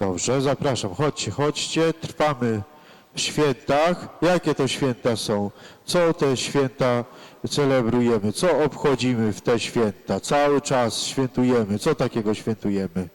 Dobrze, zapraszam. Chodźcie, chodźcie. Trwamy w świętach. Jakie to święta są? Co te święta celebrujemy? Co obchodzimy w te święta? Cały czas świętujemy. Co takiego świętujemy?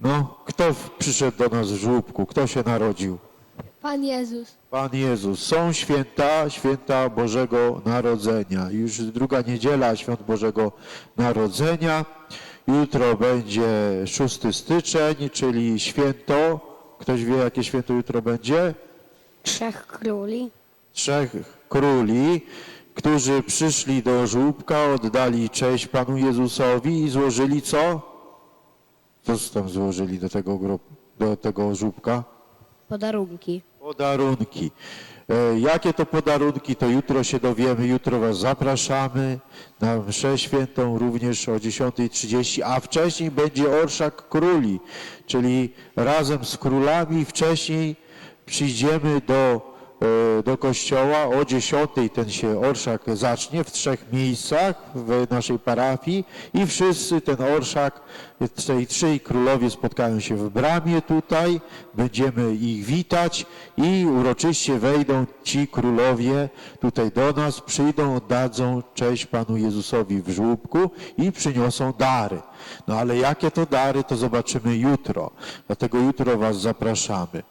No, kto przyszedł do nas w żłóbku? Kto się narodził? Pan Jezus. Pan Jezus. Są święta, święta Bożego Narodzenia. Już druga niedziela świąt Bożego Narodzenia. Jutro będzie 6 styczeń, czyli święto. Ktoś wie, jakie święto jutro będzie? Trzech króli. Trzech króli, którzy przyszli do żłóbka, oddali cześć Panu Jezusowi i złożyli co? Co tam złożyli do tego, do tego żłóbka? Podarunki. Podarunki. E, Jakie to podarunki, to jutro się dowiemy. Jutro Was zapraszamy na mszę świętą również o 10.30, a wcześniej będzie orszak króli, czyli razem z królami wcześniej przyjdziemy do, do kościoła o 10.00 ten się orszak zacznie w trzech miejscach w naszej parafii i wszyscy ten orszak, tej trzej królowie spotkają się w bramie tutaj, będziemy ich witać i uroczyście wejdą ci królowie tutaj do nas, przyjdą, oddadzą cześć Panu Jezusowi w żłóbku i przyniosą dary. No ale jakie to dary, to zobaczymy jutro. Dlatego jutro Was zapraszamy.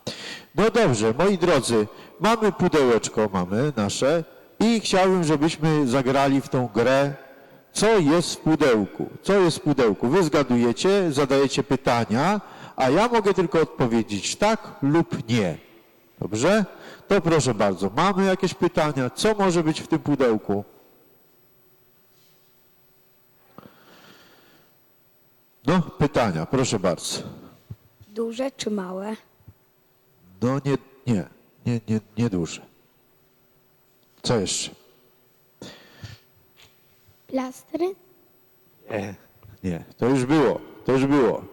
No dobrze, moi drodzy, mamy pudełeczko, mamy nasze i chciałbym, żebyśmy zagrali w tą grę co jest w pudełku? Co jest w pudełku? Wy zgadujecie, zadajecie pytania, a ja mogę tylko odpowiedzieć tak lub nie. Dobrze? To proszę bardzo, mamy jakieś pytania? Co może być w tym pudełku? No, pytania, proszę bardzo. Duże czy małe? No nie, nie, nie, nie, nie duże. Co jeszcze? Plastry. Nie, nie, to już było, to już było.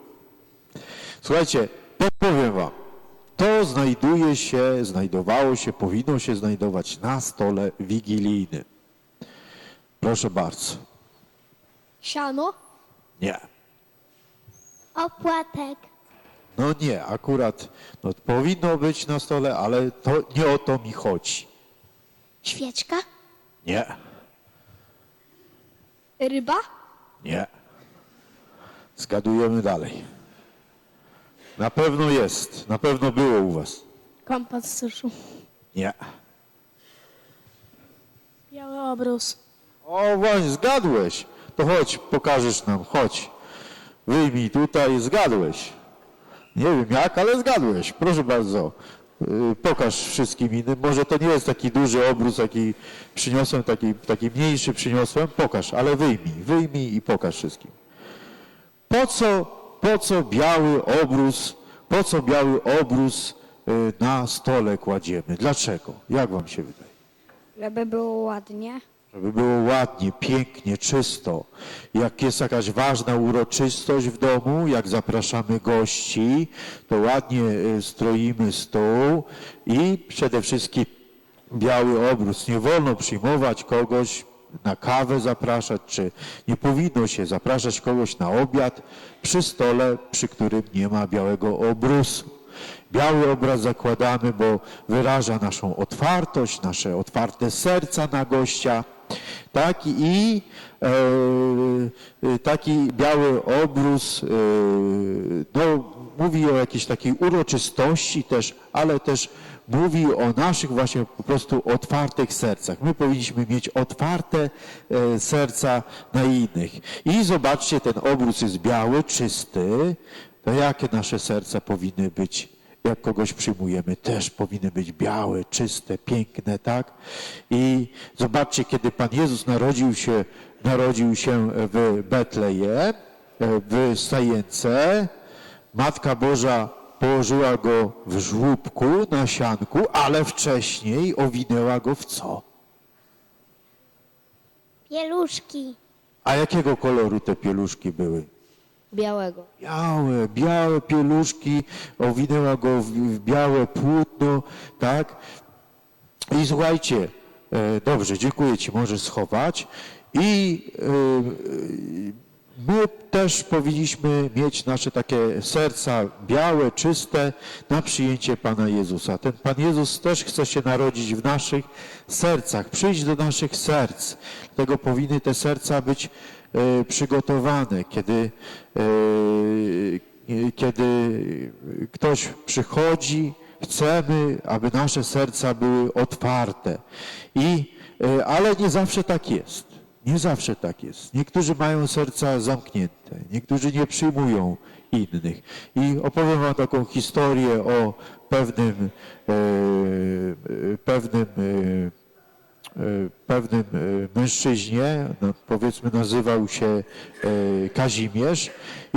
Słuchajcie, podpowiem wam. To znajduje się, znajdowało się, powinno się znajdować na stole wigilijnym. Proszę bardzo. Siano. Nie. Opłatek. No nie, akurat no, powinno być na stole, ale to nie o to mi chodzi. Świeczka. Nie, Ryba. nie. Zgadujemy dalej. Na pewno jest, na pewno było u was. Kompas z suszu. Nie. Biały obrus. O właśnie, zgadłeś. To chodź, pokażesz nam, chodź. Wyjmij tutaj, zgadłeś. Nie wiem jak, ale zgadłeś. Proszę bardzo. Yy, Pokaż wszystkim innym. Może to nie jest taki duży obrus, jaki przyniosłem, taki, taki mniejszy przyniosłem. Pokaż, ale wyjmij, wyjmij i pokaż wszystkim. Po co, po co biały obrus, po co biały obrus yy, na stole kładziemy? Dlaczego? Jak wam się wydaje? Żeby było ładnie. Żeby było ładnie, pięknie, czysto. Jak jest jakaś ważna uroczystość w domu, jak zapraszamy gości, to ładnie y, stroimy stół i przede wszystkim biały obrus. Nie wolno przyjmować kogoś na kawę zapraszać, czy nie powinno się zapraszać kogoś na obiad przy stole, przy którym nie ma białego obrusu. Biały obraz zakładamy, bo wyraża naszą otwartość, nasze otwarte serca na gościa. Tak i e, e, taki biały obrus e, no, mówi o jakiejś takiej uroczystości też, ale też mówi o naszych właśnie po prostu otwartych sercach. My powinniśmy mieć otwarte e, serca na innych. I zobaczcie, ten obrus jest biały, czysty. To jakie nasze serca powinny być jak kogoś przyjmujemy, też powinny być białe, czyste, piękne, tak? I zobaczcie, kiedy Pan Jezus narodził się, narodził się w Betleje, w stajence, Matka Boża położyła go w żłóbku na sianku, ale wcześniej owinęła go w co? Pieluszki. A jakiego koloru te pieluszki były? Białego. Białe, białe pieluszki, owinęła go w, w białe płótno, tak? I słuchajcie, e, dobrze, dziękuję Ci, możesz schować. I e, my też powinniśmy mieć nasze takie serca białe, czyste na przyjęcie Pana Jezusa. Ten Pan Jezus też chce się narodzić w naszych sercach, przyjść do naszych serc. Dlatego powinny te serca być przygotowane, kiedy, e, e, kiedy ktoś przychodzi, chcemy, aby nasze serca były otwarte. I, e, ale nie zawsze tak jest. Nie zawsze tak jest. Niektórzy mają serca zamknięte, niektórzy nie przyjmują innych. I opowiem wam taką historię o pewnym, e, e, pewnym, e, e, pewnym e, mężczyźnie, no, powiedzmy nazywał się e, Kazimierz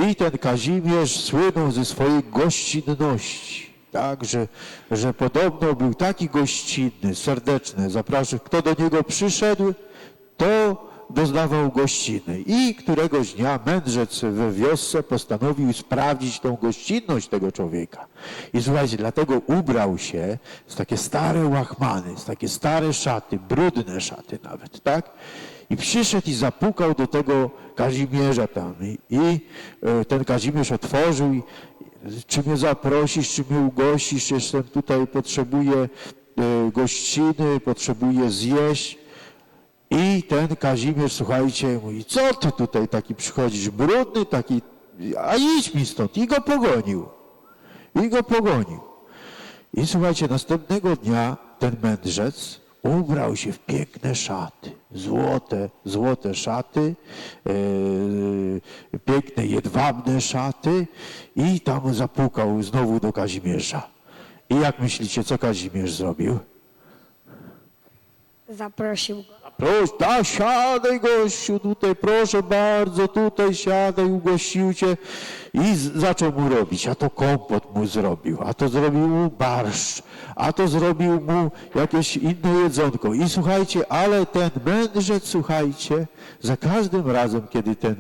i ten Kazimierz słynął ze swojej gościnności. Tak, że, że podobno był taki gościnny, serdeczny, zapraszał, kto do niego przyszedł, to doznawał gościny. I któregoś dnia mędrzec we wiosce postanowił sprawdzić tą gościnność tego człowieka. I słuchajcie, dlatego ubrał się z takie stare łachmany, z takie stare szaty, brudne szaty nawet, tak? I przyszedł i zapukał do tego Kazimierza tam. I, i e, ten Kazimierz otworzył i czy mnie zaprosisz, czy mnie ugościsz, jestem tutaj, potrzebuję e, gościny, potrzebuję zjeść. I ten Kazimierz, słuchajcie, mówi, co ty tutaj taki przychodzisz, brudny taki, a idź mi stąd. I go pogonił. I go pogonił. I słuchajcie, następnego dnia ten mędrzec ubrał się w piękne szaty, złote, złote szaty, e, piękne jedwabne szaty i tam zapukał znowu do Kazimierza. I jak myślicie, co Kazimierz zrobił? Zaprosił go. Proszę, da, siadaj gościu tutaj, proszę bardzo, tutaj siadaj, ugościł cię. I z, zaczął mu robić, a to kompot mu zrobił, a to zrobił mu barszcz, a to zrobił mu jakieś inne jedzonko. I słuchajcie, ale ten mędrzec, słuchajcie, za każdym razem, kiedy ten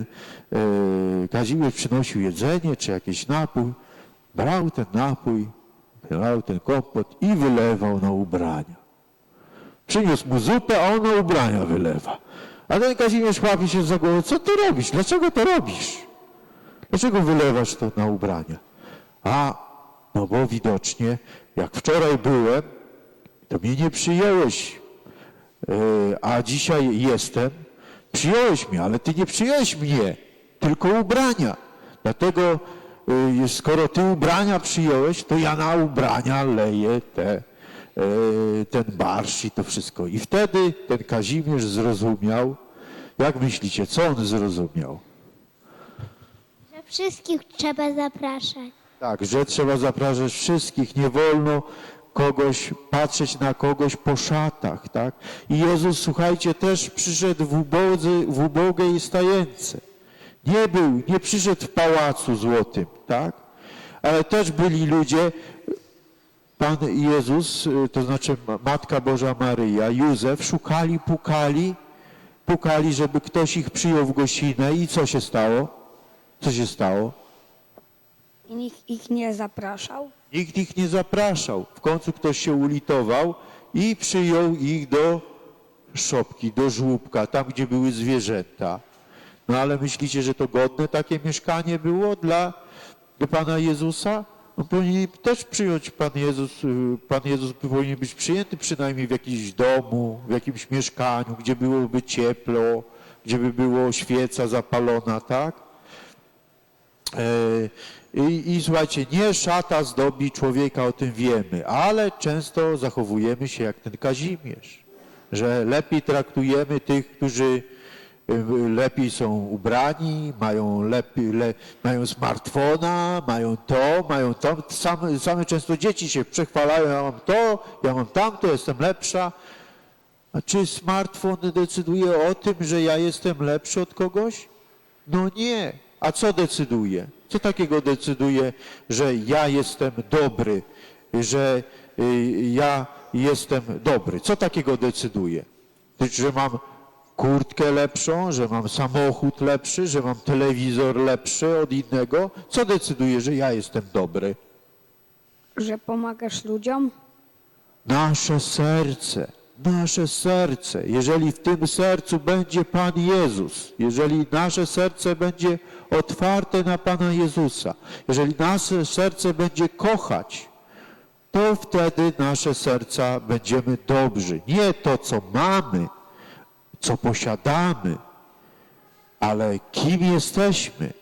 e, Kazimierz przynosił jedzenie czy jakiś napój, brał ten napój, brał ten kompot i wylewał na ubrania. Przyniósł mu zupę, a on na ubrania wylewa. A ten Kazimierz łapie się za głowę. Co ty robisz? Dlaczego to robisz? Dlaczego wylewasz to na ubrania? A, no bo widocznie, jak wczoraj byłem, to mnie nie przyjąłeś, Yy, a dzisiaj jestem. Przyjąłeś mnie, ale ty nie przyjąłeś mnie, tylko ubrania. Dlatego, yy, skoro ty ubrania przyjąłeś, to ja na ubrania leję te, ten barsz i to wszystko. I wtedy ten Kazimierz zrozumiał, jak myślicie, co on zrozumiał? Że wszystkich trzeba zapraszać. Tak, że trzeba zapraszać wszystkich, nie wolno kogoś patrzeć na kogoś po szatach, tak? I Jezus, słuchajcie, też przyszedł w, ubodzy, w ubogej stajence. Nie był, nie przyszedł w pałacu złotym, tak? Ale też byli ludzie, Pan Jezus, y, to znaczy Ma- Matka Boża Maryja, Józef, szukali, pukali, pukali, żeby ktoś ich przyjął w gościnę i co się stało? Co się stało? I nikt ich nie zapraszał. Nikt ich nie zapraszał. W końcu ktoś się ulitował i przyjął ich do szopki, do żłóbka, tam gdzie były zwierzęta. No ale myślicie, że to godne takie mieszkanie było dla, dla Pana Jezusa? Powinien też przyjąć Pan Jezus, y, Pan Jezus powinien być przyjęty przynajmniej w jakimś domu, w jakimś mieszkaniu, gdzie byłoby ciepło, gdzie by było świeca zapalona, tak? E, I, I słuchajcie, nie szata zdobi człowieka, o tym wiemy, ale często zachowujemy się jak ten Kazimierz, że lepiej traktujemy tych, którzy lepiej są ubrani, mają, lepiej, le, mają smartfona, mają to, mają to. Same, same często dzieci się przechwalają, ja mam to, ja mam tamto, jestem lepsza. A czy smartfon decyduje o tym, że ja jestem lepszy od kogoś? No nie. A co decyduje? Co takiego decyduje, że ja jestem dobry, że y, ja jestem dobry? Co takiego decyduje? Że mam kurtkę lepszą, że mam samochód lepszy, że mam telewizor lepszy od innego? Co decyduje, że ja jestem dobry? Że pomagasz ludziom. Nasze serce, nasze serce. Jeżeli w tym sercu będzie Pan Jezus, jeżeli nasze serce będzie otwarte na Pana Jezusa, jeżeli nasze serce będzie kochać, to wtedy nasze serca będziemy dobrzy. Nie to, co mamy, co posiadamy, ale kim jesteśmy.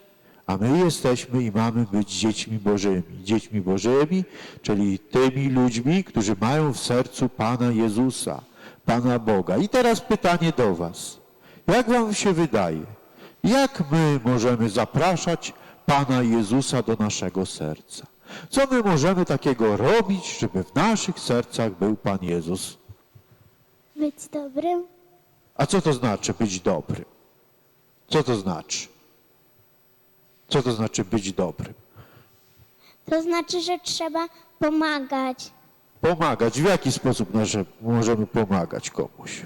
A my jesteśmy i mamy być dziećmi Bożymi. Dziećmi Bożymi, czyli tymi ludźmi, którzy mają w sercu Pana Jezusa, Pana Boga. I teraz pytanie do Was. Jak Wam się wydaje, jak my możemy zapraszać Pana Jezusa do naszego serca? Co my możemy takiego robić, żeby w naszych sercach był Pan Jezus? Być dobrym. A co to znaczy być dobrym? Co to znaczy? Co to znaczy być dobrym? To znaczy, że trzeba pomagać. Pomagać. W jaki sposób nasze, możemy pomagać komuś?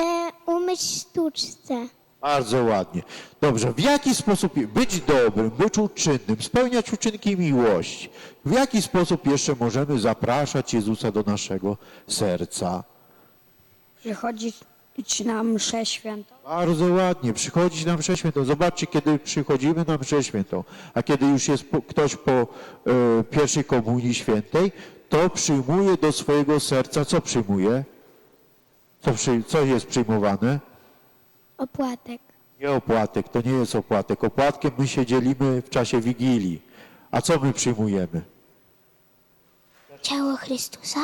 E, umyć sztuczce. Bardzo ładnie. Dobrze, w jaki sposób być dobrym, być uczynnym, spełniać uczynki miłości? W jaki sposób jeszcze możemy zapraszać Jezusa do naszego serca? Przychodzić na mszę świętą. Bardzo ładnie, przychodzić na mszę świętą. Zobaczcie, kiedy przychodzimy na mszę świętą, a kiedy już jest po, ktoś po e, pierwszej komunii świętej, to przyjmuje do swojego serca, co przyjmuje? Co, przy, co jest przyjmowane? Opłatek. Nie opłatek, to nie jest opłatek. Opłatkiem my się dzielimy w czasie Wigilii. A co my przyjmujemy? Ciało Chrystusa.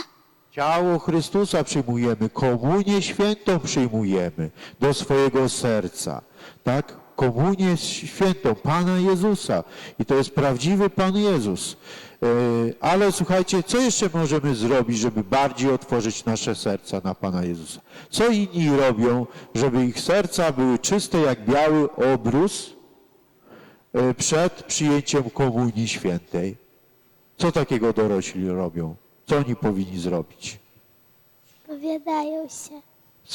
Ciało Chrystusa przyjmujemy, komunię świętą przyjmujemy do swojego serca. Tak? Komunię świętą Pana Jezusa. I to jest prawdziwy Pan Jezus. E, Ale słuchajcie, co jeszcze możemy zrobić, żeby bardziej otworzyć nasze serca na Pana Jezusa? Co inni robią, żeby ich serca były czyste jak biały obrus e, przed przyjęciem komunii świętej? Co takiego dorośli robią? Co oni powinni zrobić? Powiadają się.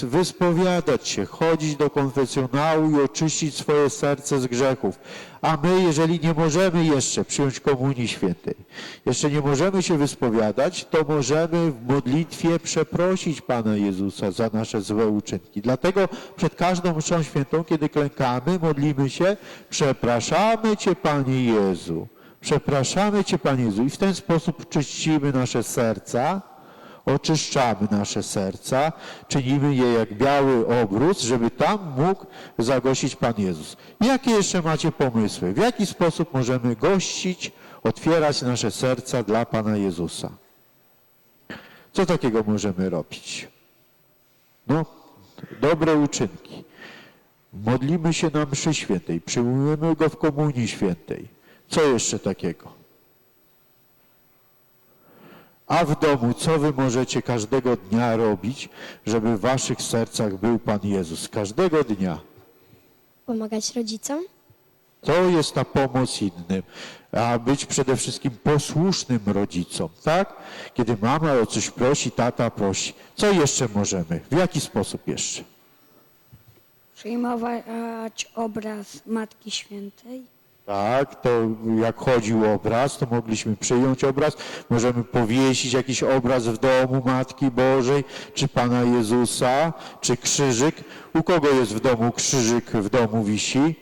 Wyspowiadać się, chodzić do konfesjonału i oczyścić swoje serce z grzechów. A my, jeżeli nie możemy jeszcze przyjąć komunii świętej, jeszcze nie możemy się wyspowiadać, to możemy w modlitwie przeprosić Pana Jezusa za nasze złe uczynki. Dlatego przed każdą mszą świętą, kiedy klękamy, modlimy się, przepraszamy Cię, Panie Jezu. Przepraszamy Cię, Panie Jezu. I w ten sposób czyścimy nasze serca, oczyszczamy nasze serca, czynimy je jak biały obrus, żeby tam mógł zagościć Pan Jezus. Jakie jeszcze macie pomysły? W jaki sposób możemy gościć, otwierać nasze serca dla Pana Jezusa? Co takiego możemy robić? No, dobre uczynki. Modlimy się na mszy świętej, przyjmujemy Go w komunii świętej. Co jeszcze takiego? A w domu, co wy możecie każdego dnia robić, żeby w waszych sercach był Pan Jezus? Każdego dnia. Pomagać rodzicom. To jest ta pomoc innym, a być przede wszystkim posłusznym rodzicom, tak? Kiedy mama o coś prosi, tata prosi. Co jeszcze możemy? W jaki sposób jeszcze? Przyjmować obraz Matki Świętej. Tak, to jak chodził obraz, to mogliśmy przyjąć obraz, możemy powiesić jakiś obraz w domu Matki Bożej, czy Pana Jezusa, czy krzyżyk. U kogo jest w domu krzyżyk, w domu wisi?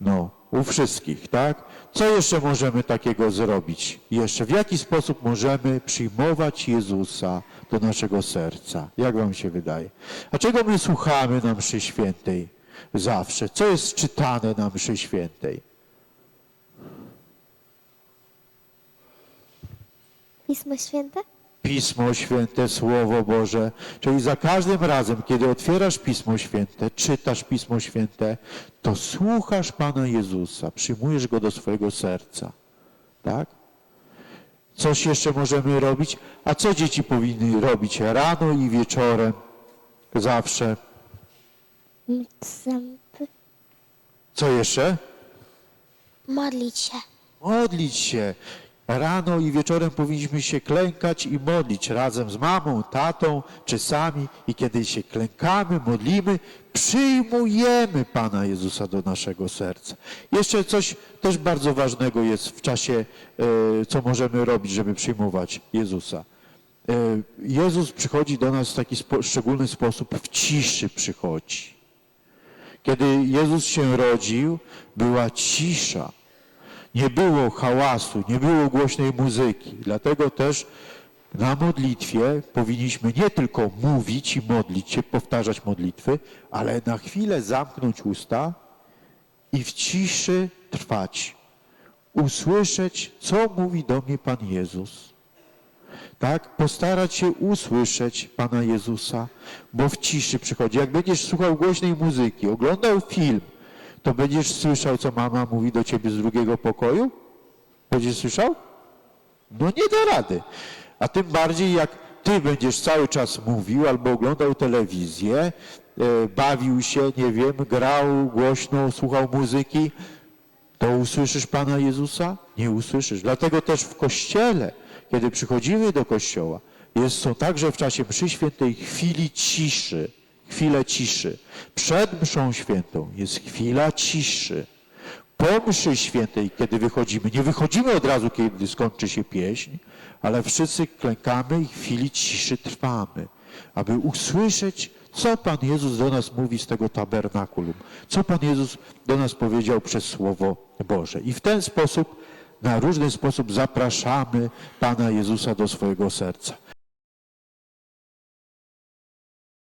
No, u wszystkich, tak? Co jeszcze możemy takiego zrobić? Jeszcze w jaki sposób możemy przyjmować Jezusa do naszego serca? Jak wam się wydaje? A czego my słuchamy na mszy świętej zawsze? Co jest czytane na mszy świętej? Pismo Święte. Pismo Święte, Słowo Boże. Czyli za każdym razem, kiedy otwierasz Pismo Święte, czytasz Pismo Święte, to słuchasz Pana Jezusa, przyjmujesz Go do swojego serca. Tak? Coś jeszcze możemy robić? A co dzieci powinny robić rano i wieczorem? Zawsze. Myć zęby. Co jeszcze? Modlić się. Modlić się. Rano i wieczorem powinniśmy się klękać i modlić razem z mamą, tatą czy sami. I kiedy się klękamy, modlimy, przyjmujemy Pana Jezusa do naszego serca. Jeszcze coś też bardzo ważnego jest w czasie, e, co możemy robić, żeby przyjmować Jezusa. E, Jezus przychodzi do nas w taki spo, szczególny sposób, w ciszy przychodzi. Kiedy Jezus się rodził, była cisza. Nie było hałasu, nie było głośnej muzyki. Dlatego też na modlitwie powinniśmy nie tylko mówić i modlić się, powtarzać modlitwy, ale na chwilę zamknąć usta i w ciszy trwać. Usłyszeć, co mówi do mnie Pan Jezus. Tak? Postarać się usłyszeć Pana Jezusa, bo w ciszy przychodzi. Jak będziesz słuchał głośnej muzyki, oglądał film, to będziesz słyszał, co mama mówi do ciebie z drugiego pokoju? Będziesz słyszał? No nie da rady. A tym bardziej jak ty będziesz cały czas mówił albo oglądał telewizję, e, bawił się, nie wiem, grał głośno, słuchał muzyki, to usłyszysz Pana Jezusa? Nie usłyszysz. Dlatego też w Kościele, kiedy przychodzimy do Kościoła, jest, są także w czasie mszy świętej chwili ciszy, chwile ciszy. Przed mszą świętą jest chwila ciszy. Po mszy świętej, kiedy wychodzimy, nie wychodzimy od razu, kiedy skończy się pieśń, ale wszyscy klękamy i chwili ciszy trwamy, aby usłyszeć, co Pan Jezus do nas mówi z tego tabernakulum, co Pan Jezus do nas powiedział przez Słowo Boże. I w ten sposób, na różny sposób zapraszamy Pana Jezusa do swojego serca.